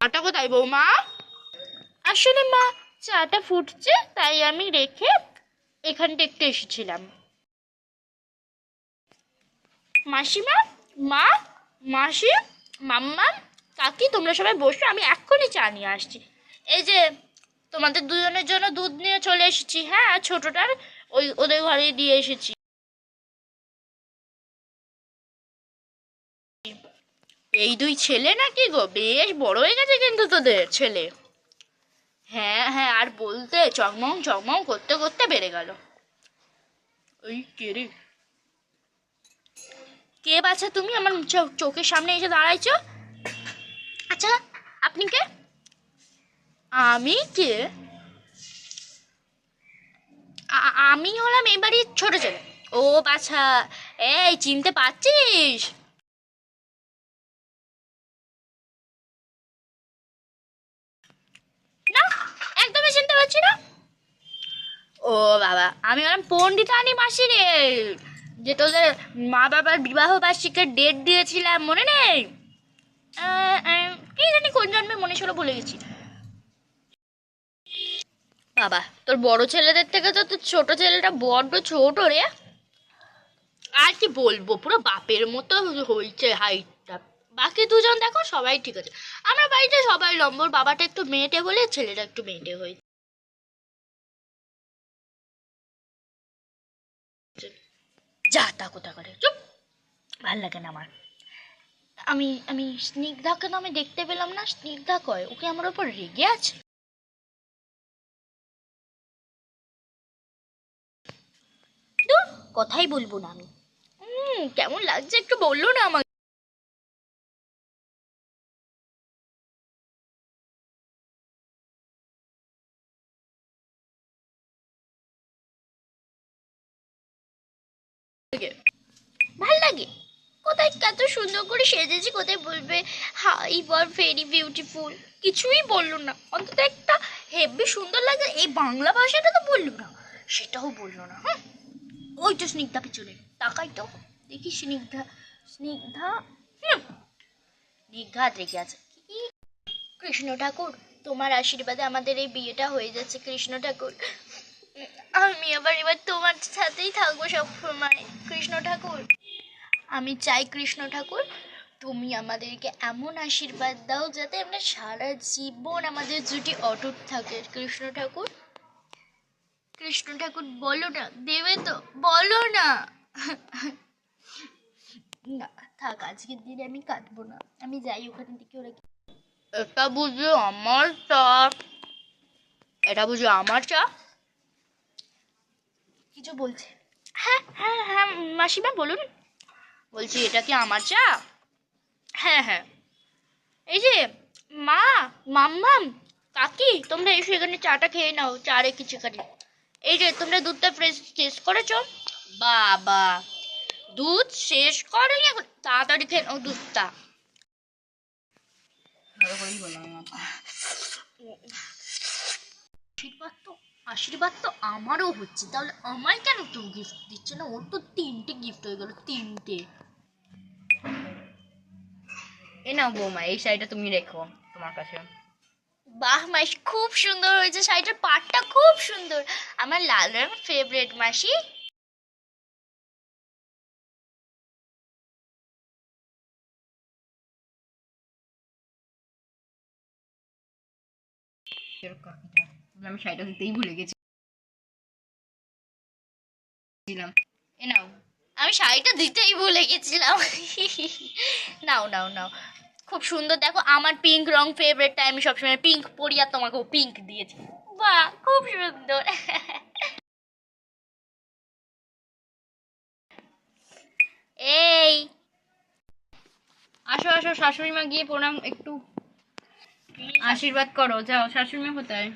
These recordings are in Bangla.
চাটা কোথায় বৌমা? আসলে মা, চাটা ফুটছে, তাই আমি রেখে এখানটা একটু এসেছিলাম। মাসিমা, মা, মাসি, মাম্মা, কাকি, তোমরা সবাই বসো, আমি এক্ষুনি চা নিয়ে আসছি। এই যে, তোমাদের দুজনের জন্য দুধ নিয়ে চলে এসেছি হ্যাঁ ছোটটার ওই ওদের ঘরে দিয়ে এসেছি। এই দুই ছেলে নাকি গো? বেশ বড় হয়ে গেছে কিন্তু তোদের ছেলে। হ্যাঁ হ্যাঁ আর বলতে চকমং চকমং করতে করতে বেড়ে গেল। ওই কে কে বাছা তুমি? আমার চোখের সামনে এসে দাঁড়াইছো? আচ্ছা আপনি কে? আমি কে? আমি হলাম বাড়ির ছোট ছেলে। ও বাছা, এই চিনতে পারছিস না একদমই চিনতে পারছি না ও বাবা। আমি হলাম পণ্ডিতানি মাসি রে, যে তোদের মা বাবার বিবাহ বার্ষিকের ডেট দিয়েছিলাম, মনে নেই? কি জানি কোন জন্মে মনে ছিল ভুলে গেছি। বাবা, তোর বড় ছেলেদের থেকে তো তোর ছোট ছেলেটা বড্ড ছোট রে। আর কি বলব, পুরো বাপের মতো হয়েছে হাইটটা বাকি দুজন দেখো সবাই ঠিক আছে। আমার বাড়িতে সবাই লম্বর, বাবাটা একটু মেয়েটে বলে ছেলেটা একটু মেয়েটে হয়েছে যা তা কোথা করে, চুপ। ভালো লাগে না আমার। আমি আমি স্নিগ্ধাকে তো আমি দেখতে পেলাম না, স্নিগ্ধা কয়? ওকে আমার ওপর রেগে আছে? কথাই বলব না আমি। হুম, কেমন লাগছে একটু বলল না আমাকে। ভালো লাগে। কোথায় কত সুন্দর করে সেজেছি, কোথায় বলবে, হাই, বর ভেরি বিউটিফুল কিছুই বলল না। অন্তত একটা হেভি সুন্দর লাগে, এই বাংলা ভাষাটা তো বলল না। সেটাও বলল না হ্যাঁ ওই তো স্নিগ্ধা পিছনে। তাকাই তো। দেখি স্নিগ্ধা স্নিগ্ধা, হুম। স্নিগ্ধা রেগে আছে। কি কৃষ্ণ ঠাকুর, তোমার আশীর্বাদে আমাদের এই বিয়েটা হয়ে যাচ্ছে, কৃষ্ণ ঠাকুর। আমি আবার এবার তোমার সাথেই থাকব সব সময় কৃষ্ণ ঠাকুর। আমি চাই কৃষ্ণ ঠাকুর তুমি আমাদেরকে এমন আশীর্বাদ দাও যাতে আমরা সারা জীবন আমাদের জুটি অটুট থাকে। কৃষ্ণ ঠাকুর কৃষ্ণ ঠাকুর বলো না দেবে তো বলো না। না থাক আজকের দিনে আমি কাঁদবো না। আমি যাই ওখান থেকে ওরা এটা বুঝে আমার চা। এটা বুঝে আমার চা? কিছু বলছে। হ্যাঁ হ্যাঁ হ্যাঁ। মাসিমা বলুন। বলছি এটা কি আমার চা? হ্যাঁ হ্যাঁ। এই যে মা মাম্মাম কাকি তোমরা এসো এখানে চাটা খেয়ে নাও চা রেখেছি এখানে এই যে তোমরা দুধটা ফ্রেশ শেষ করেছ? বাবা দুধ শেষ করেনি এখন? তাড়াতাড়ি খেয়ে নাও দুধটা। আশীর্বাদ তো। আশীর্বাদ তো আমারও হচ্ছে। তাহলে আমায় কেন কেউ গিফট দিচ্ছে না? ওর তো তিনটে গিফট হয়ে গেল তিনটে। এ নাও বৌমা এই শাড়িটা তুমি রেখো তোমার কাছে। বাহ মাসি খুব সুন্দর হয়েছে শাড়িটার পাটটা খুব সুন্দর। আমার লাল রং ফেভারিট মাসি আমি শাড়িটা দিতেই ভুলে গেছি ছিলাম এ নাও, আমি শাড়িটা দিতেই ভুলে গেছিলাম। নাও নাও নাও। খুব সুন্দর, দেখো আমার পিঙ্ক রং ফেভারিটটা আমি সবসময় পিঙ্ক পরি পিঙ্ক দিয়েছি। খুব সুন্দর। এই। আসো আসো শাশুড়ি মা গিয়ে প্রণাম, একটু আশীর্বাদ করো, যাও শাশুড়ি মা কোথায়?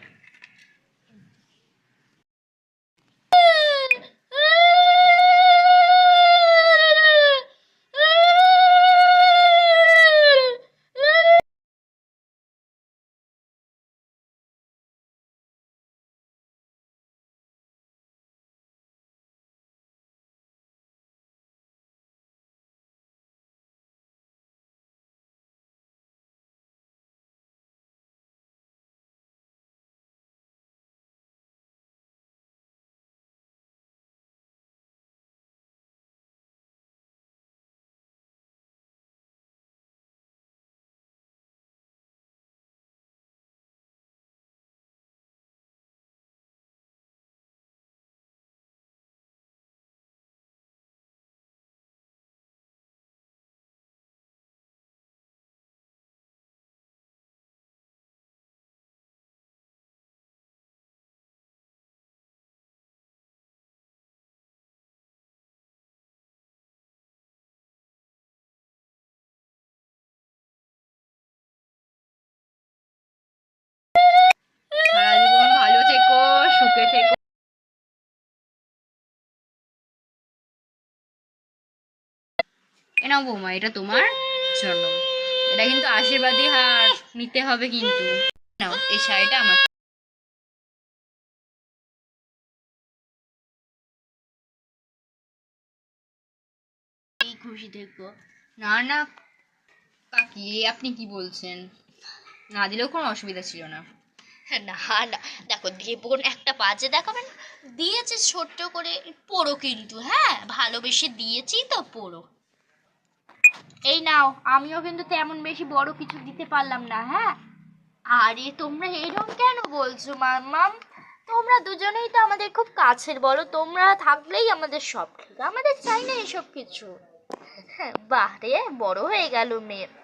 এ নাও বৌমা? এটা তোমার জন্য। এটা কিন্তু আশীর্বাদী হার, নিতে হবে কিন্তু। নাও, এই শাড়িটা আমার। খুশি থেকো না না, কাকি আপনি কি বলছেন? না দিলেও কোনো অসুবিধা ছিল না। না না। দেখো দেবন একটা বাজে দেখাবেন দিয়েছে ছোট্ট করে পড়ো কিন্তু হ্যাঁ? ভালোবেসে দিয়েছি তো পড়ো। এই নাও, আমিও কিন্তু তেমন বেশি বড় কিছু দিতে পারলাম না হ্যাঁ? আরে, তোমরা এরকম কেন বলছো, মাম্মাম? তোমরা দুজনেই তো আমাদের খুব কাছের, বলো? তোমরা থাকলেই আমাদের সব ঠিক। আমাদের চাই না এসব কিছু। বাহ রে, বড় হয়ে গেল মেয়ে।